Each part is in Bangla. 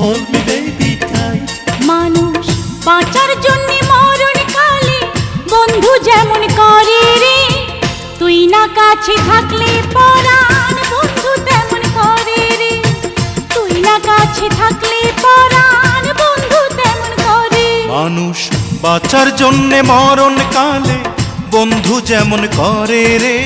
hold me, baby, tight. মানুষ বাঁচার জন্য মরণ কালে বন্ধু যেমন করে রে তুই না কাছে থাকলে পরাণ বন্ধু তেমন করে রে। তুই না কাছে থাকলে পরাণ বন্ধু তেমন করে। মানুষ বাঁচার জন্যে মরণ কালে বন্ধু যেমন করে রে।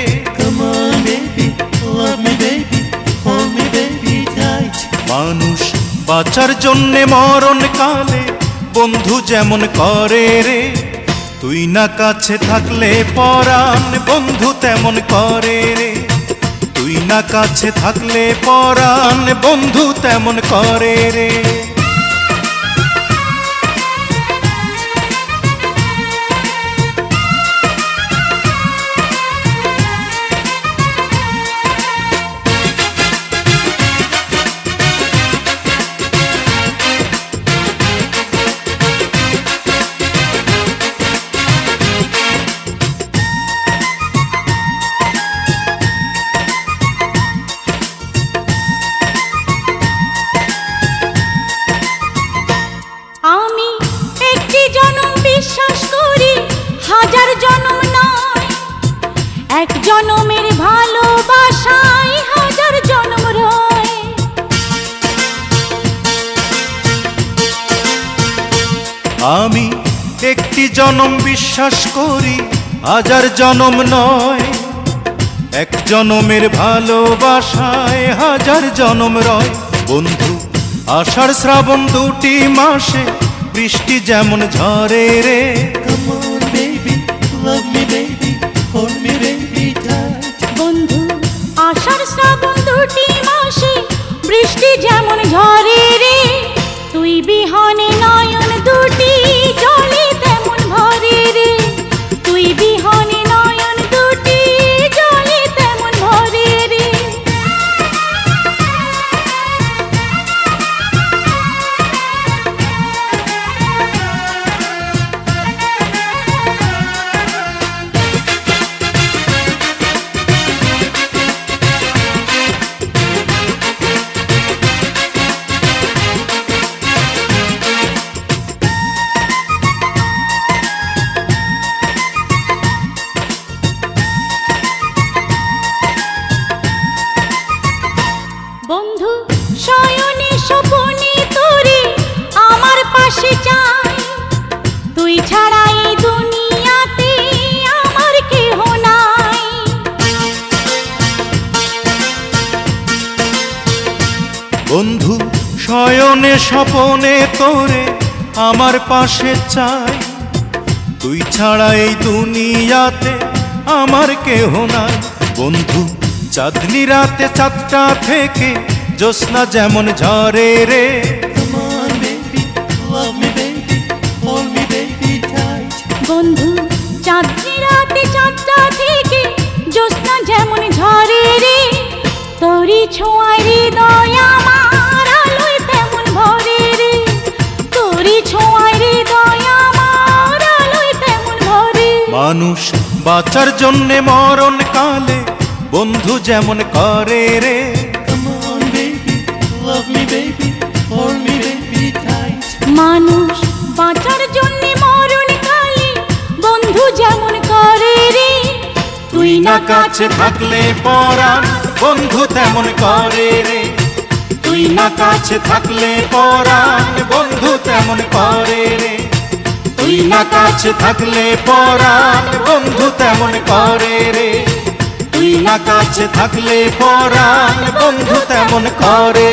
মানুষ বাঁচার জন্যে মরণ কালে বন্ধু যেমন করে রে, তুই না কাছে থাকলে পরাণ বন্ধু তেমন করে রে। তুই না কাছে থাকলে পরাণ বন্ধু তেমন করে রে। এক জনমের ভালোবাসায় হাজার জনম রয়। আমি একটি জনম বিশ্বাস করি হাজার জনম নয়। এক জনমের ভালোবাসায় হাজার জনম রয়। বন্ধু আষাঢ় শ্রাবণ দুটি মাসে বৃষ্টি যেমন ঝরে রে। বন্ধু বন্ধু, শয়নে স্বপনে তোরে আমার পাশে চাই। তুই ছাড়া এই দুনিয়াতে আমার কেহ নাই। বন্ধু, চাঁদনি রাতে চাঁদটা থেকে জ্যোৎস্না যেমন ঝরে রে মানুষ বাঁচার জন্যে মরণ কালে বন্ধু যেমন করে রে। মানুষ বাঁচার জন্য মরণ কালে বন্ধু যেমন করে রে। তুই না কাছে থাকলে পরাণ বন্ধু তেমন করে রে? তুই না কাছে থাকলে পরাণ, বন্ধু তেমন করে রে? তুই না কাছে থাকলে পরাণ, বন্ধু তেমন করে রে? তুই না কাছে থাকলে পরাণ, বন্ধু তেমন করে?